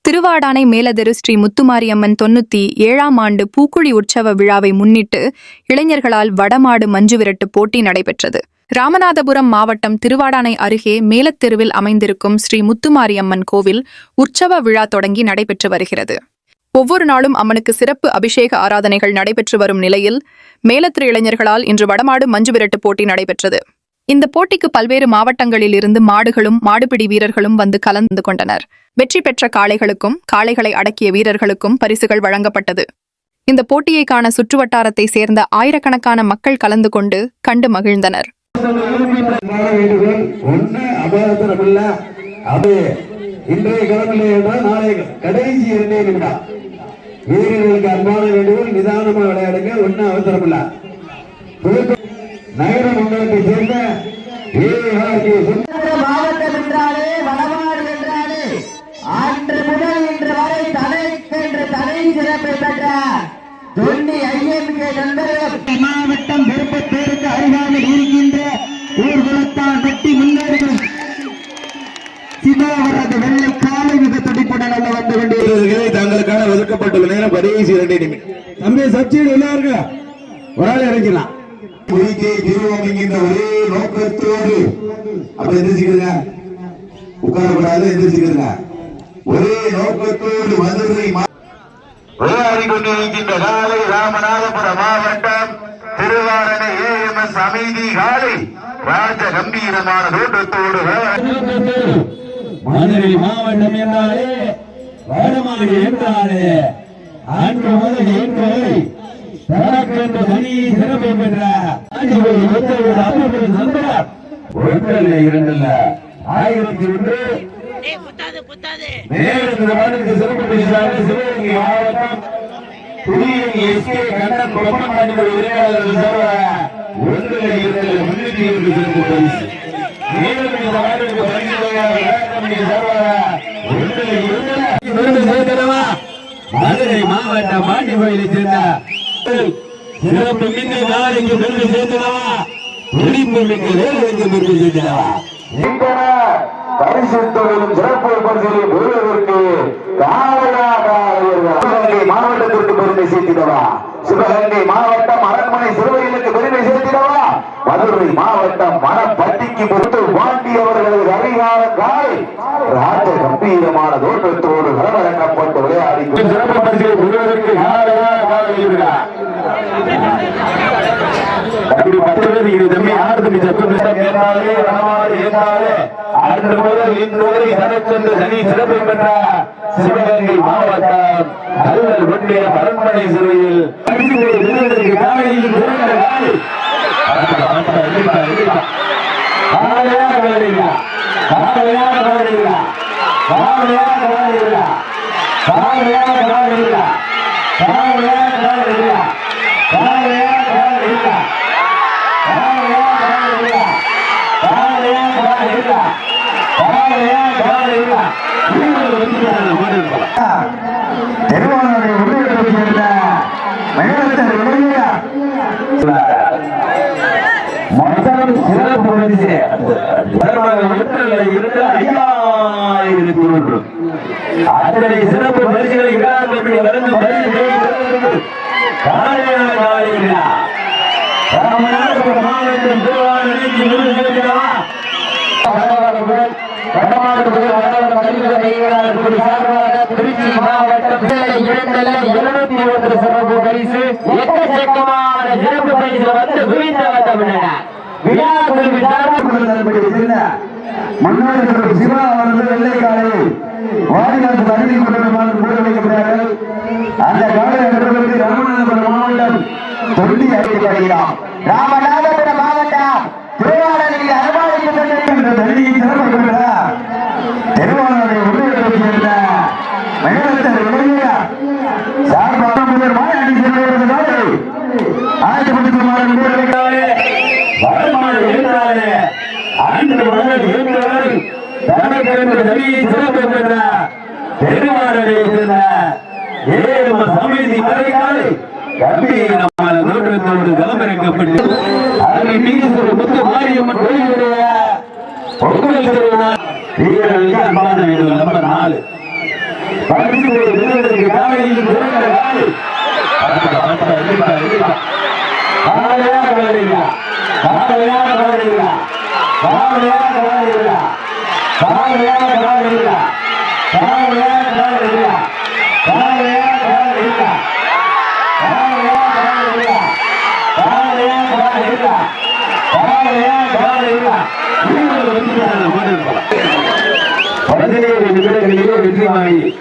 திருவாடானை மேலதெரு ஸ்ரீ முத்துமாரியம்மன் தொண்ணூத்தி ஏழாம் ஆண்டு பூக்குழி உற்சவ விழாவை முன்னிட்டு இளைஞர்களால் வடமாடு மஞ்சு விரட்டு போட்டி நடைபெற்றது. ராமநாதபுரம் மாவட்டம் திருவாடானை அருகே மேலத்தெருவில் அமைந்திருக்கும் ஸ்ரீ முத்துமாரியம்மன் கோவில் உற்சவ விழா தொடங்கி நடைபெற்று வருகிறது. ஒவ்வொரு நாளும் அம்மனுக்கு சிறப்பு அபிஷேக ஆராதனைகள் நடைபெற்று வரும் நிலையில் மேலத்திரு இளைஞர்களால் இன்று வடமாடு மஞ்சு விரட்டு போட்டி நடைபெற்றது. இந்த போட்டிக்கு பல்வேறு மாவட்டங்களில் இருந்து மாடுகளும் மாடுபிடி வீரர்களும் வந்து கலந்து கொண்டனர். வெற்றி பெற்ற காளைகளுக்கும் காளைகளை அடக்கிய வீரர்களுக்கும் பரிசுகள் வழங்கப்பட்டது. இந்த போட்டியை காண சுற்றுவட்டாரத்தை சேர்ந்த ஆயிரக்கணக்கான மக்கள் கலந்து கொண்டு கண்டு மகிழ்ந்தனர். இன்றைய கிழமையிலே என்றால் நாளை கடைசி இரண்டே நிமிடம். வீரர்களுக்கு அன்பான வேண்டுகோள் நிதானமாக விளையாடுங்க ஒன்றும் அவசரம் இல்லை புதுக்கோட்டை நகர மண்டலத்தை சேர்ந்த மாவட்டம் என்றாலே வடமாடு என்றாலே அன்று முதல் இன்று வரை தலைக்கென்று தனி சிறப்பை பெற்ற தொண்டி ஐஎம்கே நண்பர்கள் மாவட்டம் பெருப்பத்தேருக்கு அருகாமையில் இருக்கின்ற ஊர்குலத்தான் வெட்டி முன்னேறும் சிவாவரது வெள்ளை காலை மிக துடிப்புடன் அல்ல வந்து கொண்டிருக்கிறது. வீரர்களை தங்களுக்கான ஒதுக்கப்பட்டுள்ள நேரம் கடைசி இரண்டே நிமிடம். தம்பி சப்சிடி எல்லாருங்க? ஒரு ஆள் இறங்கிடலாம். பொய்கை தீர்வம் என்கின்ற ஒரே நோக்கத்தோடு அப்ப எந்திரிச்சுக்கிறங்க? உட்காரக்கூடாது எந்திரிச்சுக்கிறங்க. ஒரே நோக்கத்தோடு மதுரை மா- விளையாடி கொண்டிருக்கின்ற காலை ராமநாதபுரம் மாவட்டம் திருவாரணை ஏஎம்எஸ் அமைதி காலை. ராஜ கம்பீரமான தோட்டத்தோடு மதுரை மாவட்டம் என்றாலே வடமாடு என்றாலே அன்று முதல் இன்று வரை தனக்கென்று இரண்டல்ல ஆயிரத்தி ஒன்று சிறப்பு சிவகங்கை மாவட்டம் புதியங்கி கண்ணன் உரையாளர்கள் ஒன்றில் முன்னூத்தி சிறப்பு பரிசு இந்த பரிசு ஒன்றில் மதுரை மாவட்டம் மாண்டி கோயிலை சேர்ந்த சிறப்பு மிக்க நாளைக்கு விருது சேர்க்கிறவா துடிப்பு மிக்க வேலைக்கு சேர்க்கிறவா என்கிற பரிசு தொகையிலும் சிறப்பு பரிசுகளையும் பெறுவதற்கு காவலாக மாவட்டத்திற்கு பெருமை சேர்த்திடவா? சிவகங்கை மாவட்டம் அரண்மனை சிறுவைகளுக்கு பெருமை சேர்த்திடவா? மதுரை மாவட்டம் மணப்பட்டிக்கு பொறுத்து பாண்டி அவர்களது அதிகார காலை ராஜ கம்பீரமான தோற்றத்தோடு வரவழக்கப்பட்டு விளையாடி சிறப்பு பரிசுகளை பெறுவதற்கு காலையில் அப்படி பத்து பேர் இது தம்பி ஆறு தம்பி சத்தம் ஏற்றாலே வடமாறு ஏற்றாலே அன்று முதல் இன்று வரை தனக்கென்று தனி சிறப்பை பெற்ற சிவகங்கை மாவட்டம் அலுவல் ஒன்றிய அரண்மனை சிறையில். Yeah. திருவாரூரை உள்ளிட்டு சேர்ந்த மயிலத்தர் இளைஞர் மொத்தம் சிறப்பு பரிசு இருந்து ஐயாயிரத்தி ஒன்று அத்தனை சிறப்பு பரிசுகளை விழாக்கள் வழங்கும் பரிசு காலையான மாவட்டம் திருவாரூருக்கு எழுநூத்தி ஒன்று சிறப்பு பரிசு எக்கச்சக்கமான சிறப்பு பரிசு வந்து குவிந்த வந்தவிட்டன விழா குழுவின் மன்னார் சிவா வாடிநாட்டு அருகில் அந்த காலை நடுவதற்கு ராமநாதபுரம் மாவட்டம் தொண்டி அறிவிக்கப்படுகிறார் இருந்தாலே ஐந்து மகன் இருந்தவர் தனக்கிழமை நபியை சிறப்பு பெற்ற பெருமாறனை இருந்த மாரியம்மன் கோயிலுடைய நம்பர் நாலு. பரிசு சிறந்த காலை காலையா காலையா காலையா காலையா காலையா காலையா காலையா காலையா காலையா காலையா காலையா காலையா காலையா காலையா காலையா காலையா பதினேழு நிமிடங்களிலே வெற்றி வாங்கி